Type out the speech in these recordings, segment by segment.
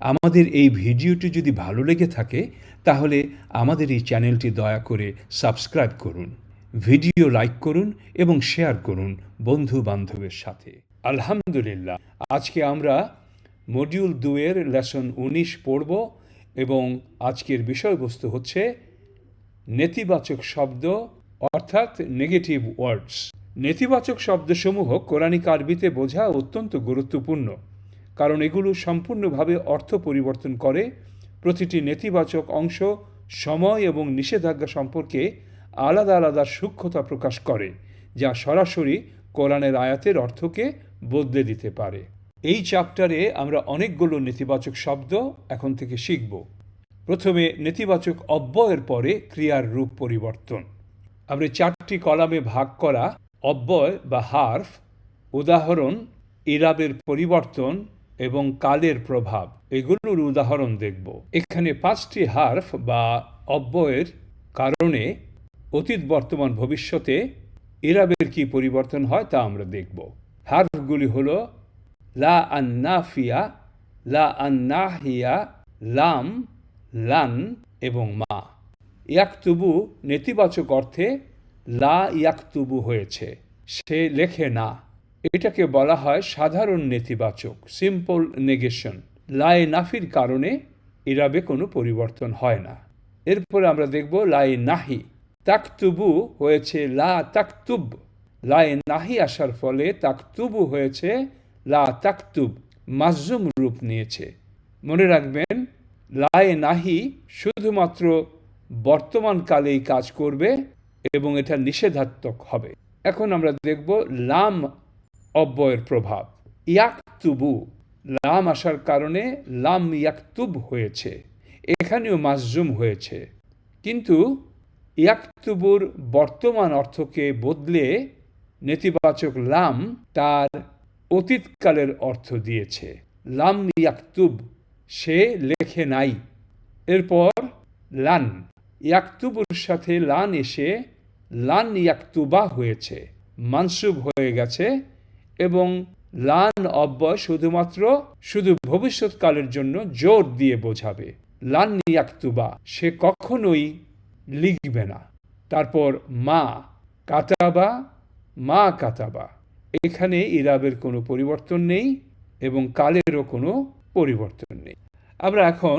আমাদের এই ভিডিওটি যদি ভালো লেগে থাকে, তাহলে আমাদের এই চ্যানেলটি দয়া করে সাবস্ক্রাইব করুন, ভিডিও লাইক করুন এবং শেয়ার করুন বন্ধু বান্ধবের সাথে। আলহামদুলিল্লাহ, আজকে আমরা মডিউল দুয়ের লেসন উনিশ পড়ব এবং আজকের বিষয়বস্তু হচ্ছে নেতিবাচক শব্দ অর্থাৎ নেগেটিভ ওয়ার্ডস। নেতিবাচক শব্দসমূহ কোরআনিক আরবিতে বোঝা অত্যন্ত গুরুত্বপূর্ণ। কারণ এগুলো সম্পূর্ণভাবে অর্থ পরিবর্তন করে। প্রতিটি নেতিবাচক অংশ সময় এবং নিষেধাজ্ঞা সম্পর্কে আলাদা আলাদা সূক্ষ্মতা প্রকাশ করে, যা সরাসরি কোরআনের আয়াতের অর্থকে বদলে দিতে পারে। এই চ্যাপ্টারে আমরা অনেকগুলো নেতিবাচক শব্দ এখন থেকে শিখব। প্রথমে নেতিবাচক অব্যয়ের পরে ক্রিয়ার রূপ পরিবর্তন। আমরা চারটি কলামে ভাগ করা অব্যয় বা হার্ফ, উদাহরণ, ইরাবের পরিবর্তন এবং কালের প্রভাব? এগুলোর উদাহরণ দেখব। এখানে পাঁচটি হার্ফ বা অব্যয়ের কারণে অতীত, বর্তমান, ভবিষ্যতে ইরাবের কি পরিবর্তন হয় তা আমরা দেখব। হার্ফগুলি হল লা আন্নাফিয়া, লা আন্নাহিয়া, লাম, লান এবং মা। ইয়াকতুবু নেতিবাচক অর্থে লা ইয়াকতুবু হয়েছে। সে লেখে না। এটাকে বলা হয় সাধারণ নেতিবাচক সিম্পল নেগেশন লায়ে নাফির কারণে ইরাবে কোনো পরিবর্তন হয় না। এরপরে আমরা দেখব লায়ে নাহি। তাকতুবু হয়েছে লা তাকতুব। লায়ে নাহি আসার ফলে তাকতুবু হয়েছে লা তাকতুব, মাজুম রূপ নিয়েছে। মনে রাখবেন লায়ে নাহি শুধুমাত্র বর্তমান কালেই কাজ করবে এবং এটা নিষেধাত্মক হবে। এখন আমরা দেখব লাম অব্যয়ের প্রভাব। ইয়াকতুবু, লাম আসার কারণে লাম ইয়াকতুব হয়েছে, এখানেও মাজুম হয়েছে। কিন্তু ইয়াকতুবুর বর্তমান অর্থকে বদলে নেতিবাচক লাম তার অতীতকালের অর্থ দিয়েছে। লাম ইয়াকতুব, সে লেখে নাই। এরপর লান, ইয়াকতুবুর সাথে লান এসে লান ইয়াকতুবা হয়েছে, মানসুব হয়ে গেছে এবং লান অব্যয় শুধুমাত্র শুধু ভবিষ্যৎকালের জন্য জোর দিয়ে বোঝাবে। লান ইয়াকতুবা, সে কখনোই লিখবে না। তারপর মা কাতাবা মা কাতাবা। এখানে ইরাবের কোনো পরিবর্তন নেই এবং কালেরও কোনো পরিবর্তন নেই। আমরা এখন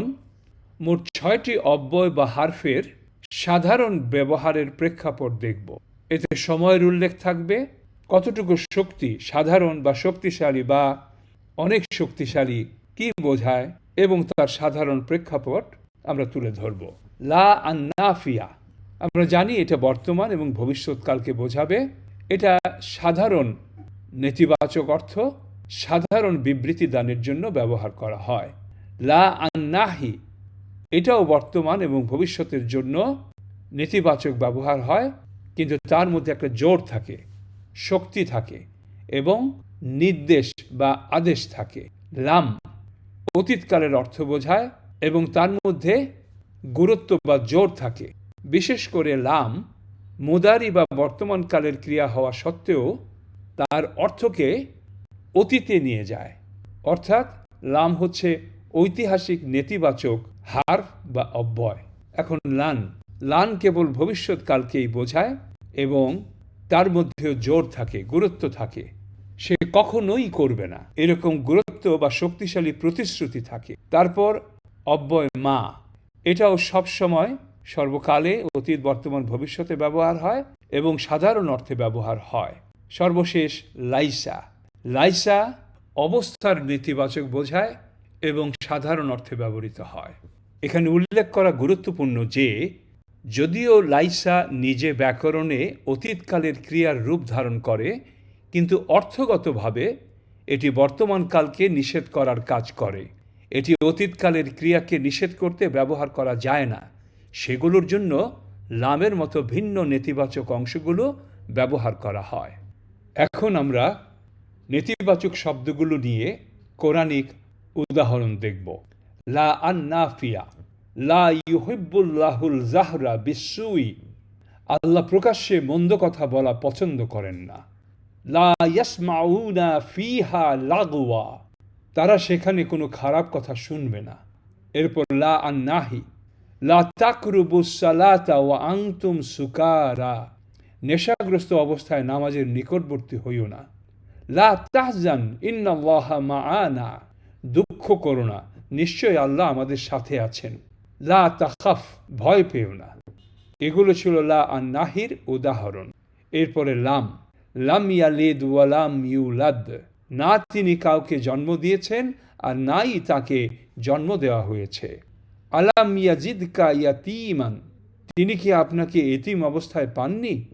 মোট ছয়টি অব্যয় বা হারফের সাধারণ ব্যবহারের প্রেক্ষাপট দেখব। এতে সময়ের উল্লেখ থাকবে। কতটুকু শক্তি সাধারণ বা শক্তিশালী বা অনেক শক্তিশালী কি বোঝায় এবং তার সাধারণ প্রেক্ষাপট আমরা তুলে ধরব। লা আন্নাফিয়া। আমরা জানি এটা বর্তমান এবং ভবিষ্যৎকালকে বোঝাবে। এটা সাধারণ নেতিবাচক অর্থ, সাধারণ বিবৃতি দানের জন্য ব্যবহার করা হয়। লা আন্নাহি। এটাও বর্তমান এবং ভবিষ্যতের জন্য নেতিবাচক ব্যবহার হয়, কিন্তু তার মধ্যে একটা জোর থাকে। শক্তি থাকে এবং নির্দেশ বা আদেশ থাকে। লাম অতীতকালের অর্থ বোঝায় এবং তার মধ্যে গুরুত্ব বা জোর থাকে। বিশেষ করে লাম মুদারি বা বর্তমানকালের ক্রিয়া হওয়া সত্ত্বেও তার অর্থকে অতীতে নিয়ে যায়। অর্থাৎ লাম হচ্ছে ঐতিহাসিক নেতিবাচক হার বা অব্যয়। এখন লান লান কেবল ভবিষ্যৎকালকেই বোঝায় এবং তার মধ্যেও জোর থাকে, গুরুত্ব থাকে। সে কখনোই করবে না। এরকম গুরুত্ব বা শক্তিশালী প্রতিশ্রুতি থাকে। তারপর অব্যয় মা। এটাও সবসময় সর্বকালে অতীত, বর্তমান, ভবিষ্যতে ব্যবহার হয় এবং সাধারণ অর্থে ব্যবহার হয়। সর্বশেষ লাইসা। লাইসা অবস্থার নেতিবাচক বোঝায় এবং সাধারণ অর্থে ব্যবহৃত হয়। এখানে উল্লেখ করা গুরুত্বপূর্ণ যে যদিও লাইসা নিজে ব্যাকরণে অতীতকালের ক্রিয়ার রূপ ধারণ করে, কিন্তু অর্থগতভাবে এটি বর্তমানকালকে নিষেধ করার কাজ করে। এটি অতীতকালের ক্রিয়াকে নিষেধ করতে ব্যবহার করা যায় না। সেগুলোর জন্য লামের মতো ভিন্ন নেতিবাচক অংশগুলো ব্যবহার করা হয়। এখন আমরা নেতিবাচক শব্দগুলো নিয়ে কোরআনিক উদাহরণ দেখব। লা আন্নাফিয়া লা ইউহিব্বুল্লাহুল জাহরা বিশ্বই আল্লাহ প্রকাশ্যে মন্দ কথা বলা পছন্দ করেন না। লা ইয়াসমাউনা ফিহা লাগওয়া। তারা সেখানে কোনো খারাপ কথা শুনবে না। এরপর লা আন্নাহি। লা তাকরুবু সালাতা ওয়া আনতুম সুকারা। নেশাগ্রস্ত অবস্থায় নামাজের নিকটবর্তী হইও না। লা তাহজান, ইন্নাল্লাহা মাআনা। দুঃখ করো না। নিশ্চয় আল্লাহ আমাদের সাথে আছেন। লা তাখাফ, ভয় পেও না। এগুলো ছিল লা আর নাহির উদাহরণ। এরপরে লাম। লাম ইয়ালিদ ওয়ালাম ইউলাদ। না তিনি কাউকে জন্ম দিয়েছেন আর নাই তাকে জন্ম দেওয়া হয়েছে। আলাম ইয়াজিদকা ইয়াতিমান। তিনি কি আপনাকে এতিম অবস্থায় পাননি?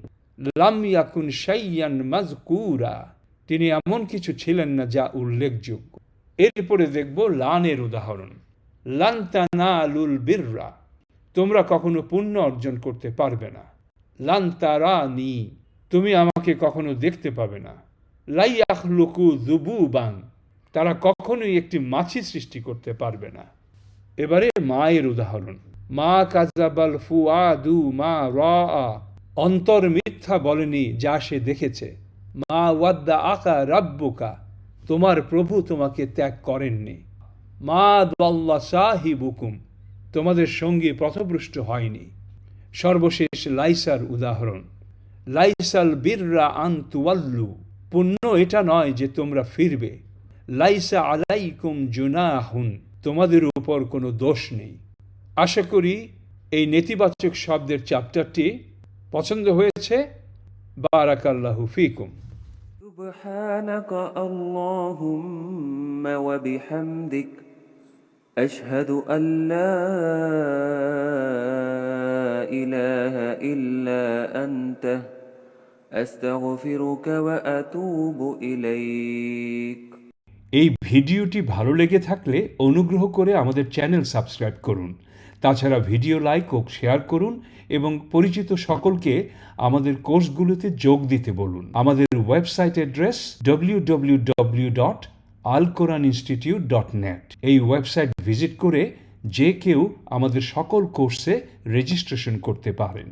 লাম ইয়াকুন শাইয়ান মাজকুরা। তিনি এমন কিছু ছিলেন না যা উল্লেখযোগ্য। এরপরে দেখব লানের উদাহরণ। লান্তানা আলুল বিররা, তোমরা কখনো পুণ্য অর্জন করতে পারবে না। লান্তারা নি তুমি আমাকে কখনো দেখতে পাবে না। লাইয়াখ লুকু জুবুবান তারা কখনোই একটি মাছি সৃষ্টি করতে পারবে না। এবারে মায়ের উদাহরণ। মা কাজাবাল ফুয়াদু মা র অন্তর মিথ্যা বলেনি যা সে দেখেছে। মা ওয়াদ্দা আকা রাব্বুকা, তোমার প্রভু তোমাকে ত্যাগ করেননি। মা দল্লা সাহিবুকুম তোমাদের সঙ্গে পথভ্রষ্ট হয়নি সর্বশেষ লাইসার উদাহরণ লাইসাল বীররা আন্তুয়াল্লু পুণ্য এটা নয় যে তোমরা ফিরবে লাইসা আলাইকুম জুনাহুন তোমাদের উপর কোনো দোষ নেই আশা করি এই নেতিবাচক শব্দের চ্যাপ্টারটি পছন্দ হয়েছে বারাকাল্লাহু ফিকুম سبحانك اللهم وبحمدك أشهد أن لا إله إلا أنت أستغفرك وأتوب إليك এই ভিডিওটি ভালো লেগে থাকলে অনুগ্রহ করে আমাদের চ্যানেল সাবস্ক্রাইব করুন তাছাড়া ভিডিও লাইক ও শেয়ার করুন এবং পরিচিত সকলকে আমাদের কোর্সগুলোতে যোগ দিতে বলুন আমাদের website address W W W dot Al Quran Institute dot net এই ওয়েবসাইট ভিজিট করে যে কেউ আমাদের সকল কোর্সে রেজিস্ট্রেশন করতে পারেন।